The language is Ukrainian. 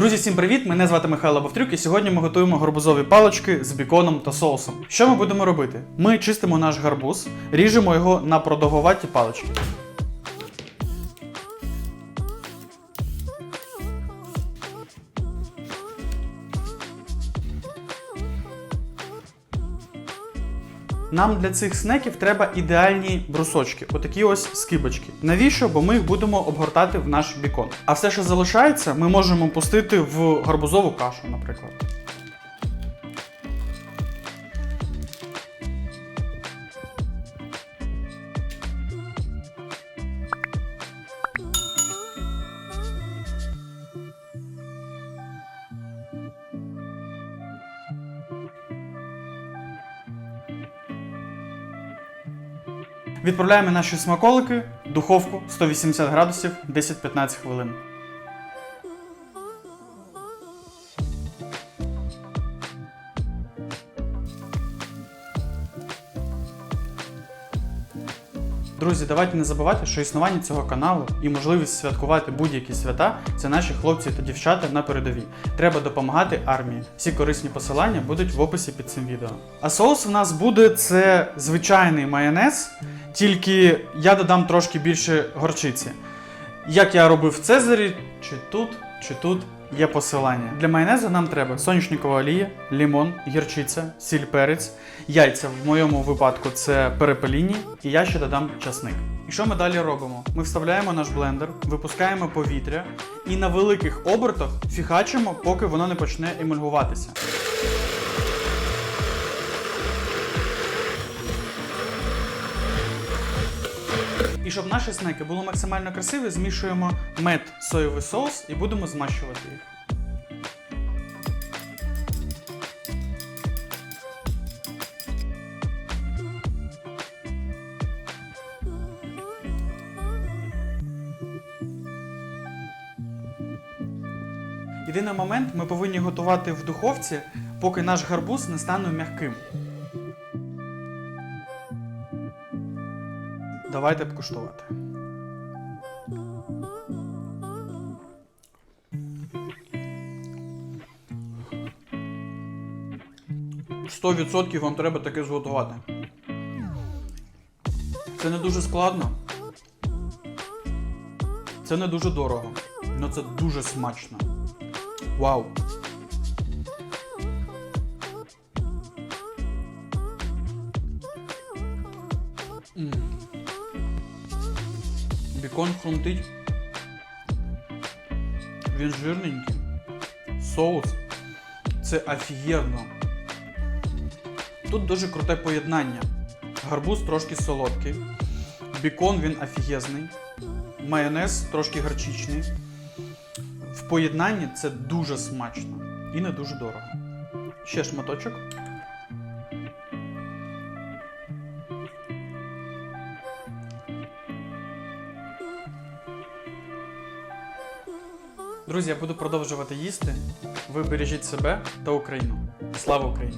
Друзі, всім привіт! Мене звати Михайло Бовтрюк, і сьогодні ми готуємо гарбузові палочки з біконом та соусом. Що ми будемо робити? Ми чистимо наш гарбуз, ріжемо його на продовгуваті палички. Нам для цих снеків треба ідеальні брусочки, отакі ось скибочки. Навіщо? Бо ми їх будемо обгортати в наш бікон. А все, що залишається, ми можемо пустити в гарбузову кашу, наприклад. Відправляємо наші смаколики в духовку 180 градусів 10-15 хвилин. Друзі, давайте не забувати, що існування цього каналу і можливість святкувати будь-які свята це наші хлопці та дівчата на передовій. Треба допомагати армії. Всі корисні посилання будуть в описі під цим відео. А соус у нас буде це звичайний майонез, тільки я додам трошки більше горчиці. Як я робив в Цезарі, чи тут, чи тут є посилання. Для майонезу нам треба соняшникова олія, лімон, гірчиця, сіль перець, яйця. В моєму випадку це перепеліні, і я ще додам часник. І що ми далі робимо? Ми вставляємо наш блендер, випускаємо повітря і на великих обертах фігачимо, поки воно не почне емульгуватися. І щоб наші снеки були максимально красиві, змішуємо мед, соєвий соус і будемо змащувати їх. Єдиний момент ми повинні готувати в духовці, поки наш гарбуз не стане м'яким. Давайте покуштувати. Сто відсотків вам треба таке зготувати. Це не дуже складно. Це не дуже дорого. але це дуже смачно. Вау! Бікон хрумтить. Він жирненький. Соус. Це офігенно. Тут дуже круте поєднання. Гарбуз трошки солодкий. Бікон він офігезний. Майонез трошки гарчичний. В поєднанні це дуже смачно і не дуже дорого. Ще шматочок. Друзі, я буду продовжувати їсти. Ви бережіть себе та Україну. Слава Україні!